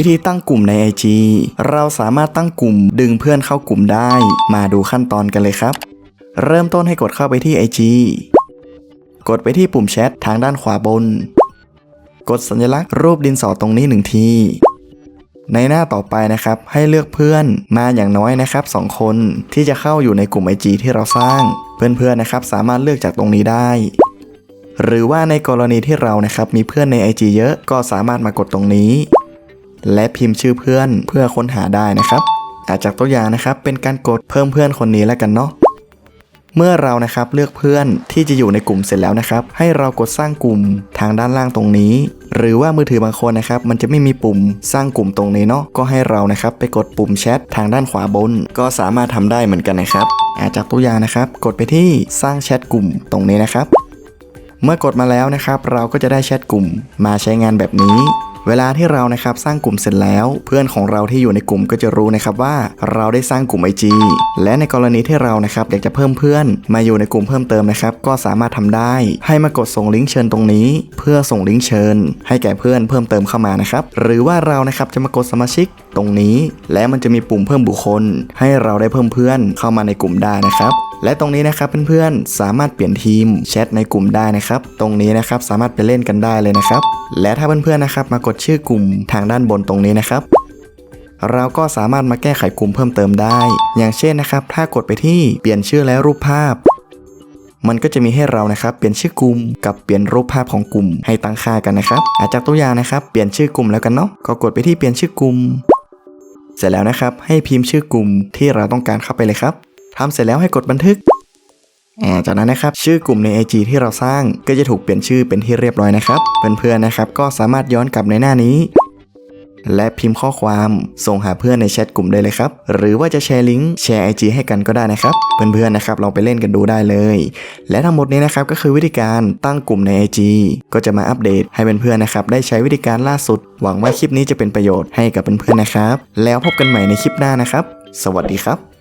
วิธีตั้งกลุ่มใน IG เราสามารถตั้งกลุ่มดึงเพื่อนเข้ากลุ่มได้ มาดูขั้นตอนกันเลยครับ เริ่มต้นให้กดเข้าไปที่ IG กดไปที่ปุ่มแชททางด้านขวาบน กดสัญลักษณ์รูปดินสอตรงนี้หนึ่งที ในหน้าต่อไปนะครับ ให้เลือกเพื่อนมาอย่างน้อยนะครับสองคนที่จะเข้าอยู่ในกลุ่ม IG ที่เราสร้าง เพื่อนๆนะครับ สามารถเลือกจากตรงนี้ได้หรือว่าในกรณีที่เรานะครับมีเพื่อนใน IG เยอะก็สามารถมากดตรงนี้ และพิมพ์ชื่อเพื่อนเพื่อค้นหาได้นะครับอาจจากตัวอย่างนะครับเป็นการกดเพิ่มเพื่อนคนนี้แล้วกันเนาะเมื่อเรานะครับเลือกเพื่อนที่จะอยู่ในกลุ่มเสร็จแล้วนะครับ ให้เรากดสร้างกลุ่มทางด้านล่างตรงนี้ หรือว่ามือถือบางคนนะครับ มันจะไม่มีปุ่มสร้างกลุ่มตรงนี้เนาะก็ให้เรานะครับไปกดปุ่มแชททางด้านขวาบน ก็สามารถทำได้เหมือนกันนะครับอาจากตัวอย่างนะครับ กดไปที่สร้างแชทกลุ่มตรงนี้นะครับ เมื่อกดมาแล้วนะครับ เราก็จะได้แชทกลุ่มมาใช้งานแบบนี้ เวลาที่เรานะครับสร้างกลุ่มเสร็จแล้ว เพื่อนของเราที่อยู่ในกลุ่มก็จะรู้นะครับว่าเราได้สร้างกลุ่ม IG และในกรณีที่เรานะครับอยากจะเพิ่มเพื่อน มาอยู่ในกลุ่มเพิ่มเติมนะครับก็สามารถทำได้ ให้มากดส่งลิงก์เชิญตรงนี้ เพื่อส่งลิงก์เชิญ ให้แก่เพื่อนเพิ่มเติมเข้ามานะครับหรือว่าเรานะครับจะมากดสมาชิกตรงนี้ และมันจะมีปุ่มเพิ่มบุคคล ให้เราได้เพิ่มเพื่อนเข้ามาในกลุ่มได้นะครับ และตรงนี้นะครับเพื่อนๆ สามารถเปลี่ยนทีมแชทในกลุ่มได้นะครับ ตรงนี้นะครับสามารถไปเล่นกันได้เลยนะครับ และถ้าเพื่อนๆนะครับ มากดชื่อกลุ่มทางด้านบนตรงนี้นะครับ เราก็สามารถมาแก้ไขกลุ่มเพิ่มเติมได้ อย่างเช่นนะครับ ถ้ากดไปที่เปลี่ยนชื่อและรูปภาพ มันก็จะมีให้เรานะครับ เปลี่ยนชื่อกลุ่มกับเปลี่ยนรูปภาพของกลุ่มให้ตั้งค่ากันนะครับ อาจจากตัวอย่างนะครับ เปลี่ยนชื่อกลุ่มแล้วกันเนาะ ก็กดไปที่เปลี่ยนชื่อกลุ่มเสร็จแล้วนะครับ ให้พิมพ์ชื่อกลุ่มที่เราต้องการเข้าไปเลยครับ ทำเสร็จแล้วให้กดบันทึกจากนั้นนะครับชื่อกลุ่มใน IG ที่เราสร้างก็จะถูกเปลี่ยนชื่อเป็นที่เรียบร้อยนะครับ เพื่อนๆนะครับก็สามารถย้อนกลับในหน้านี้ และพิมพ์ข้อความส่งหาเพื่อนในแชทกลุ่มได้เลยครับ หรือว่าจะแชร์ลิงก์แชร์ IG ให้กันก็ได้นะครับ เพื่อนๆนะครับลองไปเล่นกันดูได้เลย และทั้งหมดนี้นะครับก็คือวิธีการตั้งกลุ่มใน IG ก็จะมาอัปเดตให้เพื่อนๆนะครับได้ใช้วิธีการล่าสุด หวังว่าคลิปนี้จะเป็นประโยชน์ให้กับเพื่อนๆนะครับ แล้วพบกันใหม่ในคลิปหน้านะครับ สวัสดีครับ